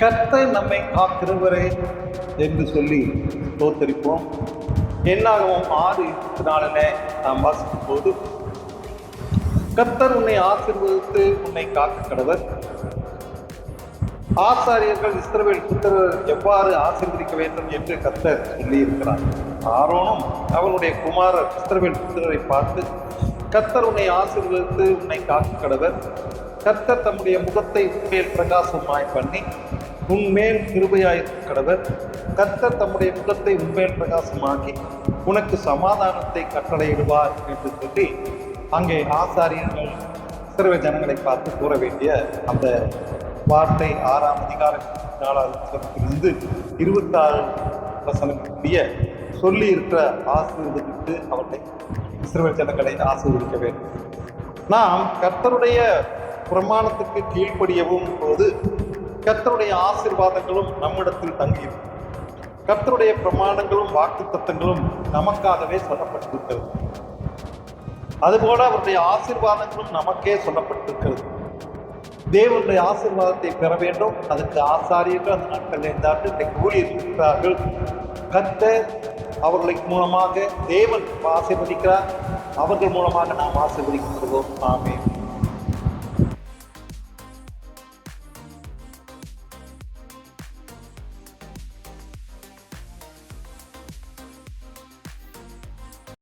கர்த்தர் நம்மை காக்கிறவரே என்று சொல்லி தோத்தரிப்போம் என்னாகவும் ஆறு இருபத்தி நாலுல நாம் வாசிக்கும் போது கர்த்தர் உன்னை ஆசீர்வதித்து உன்னை காக்க கடவர். ஆசாரியர்கள் இஸ்ரவேல் புத்தர் எவ்வாறு ஆசீர்வதிக்க வேண்டும் என்று கர்த்தர் சொல்லியிருக்கிறார். ஆரோனும் அவனுடைய குமாரர் இஸ்ரவேல் புத்தரை பார்த்து கர்த்தர் உன்னை ஆசீர்வதித்து உன்னை காக்க கடவர். கர்த்தர் தம்முடைய முகத்தை உண்மையில் பிரகாசமாய் பண்ணி உன்மேல் கிருபையாயிருக்க கடவர் கர்த்தர் தம்முடைய முகத்தை உன்மேல் பிரகாசமாக்கி உனக்கு சமாதானத்தை கட்டளையிடுவார் என்று சொல்லி அங்கே ஆசாரியர்கள் சிறுவ ஜனங்களை பார்த்து கூற வேண்டிய அந்த வார்த்தை ஆறாம் அதிகார நாலாவது இருபத்தாறு வசனத்திற்குரிய சொல்லி இருக்கிற ஆசீர்வதித்து அவர்களை சிறுவ ஜனங்களை ஆசீர்வதிக்க வேண்டும். நாம் கர்த்தருடைய பிரமாணத்துக்கு கீழ்ப்படியவும் போது கர்த்தருடைய ஆசீர்வாதங்களும் நம்மிடத்தில் தங்கியிருக்கும் கர்த்தருடைய பிரமாணங்களும் வாக்குத்தத்தங்களும் நமக்காகவே சொல்லப்பட்டிருக்கிறது. அதுபோல அவருடைய ஆசீர்வாதங்களும் நமக்கே சொல்லப்பட்டிருக்கிறது. தேவனுடைய ஆசிர்வாதத்தை பெற வேண்டும். அதுக்கு ஆசாரியர்கள் அந்த நாட்கள் இருந்தார்கள் இன்றைக்கு ஊழியர் இருக்கிறார்கள். கர்த்தர் அவர்களுக்கு மூலமாக தேவன் ஆசிர்வதிக்கிறார். அவர்கள் மூலமாக நாம் ஆசீர்வதிக்கப்படுவோம். ஆமே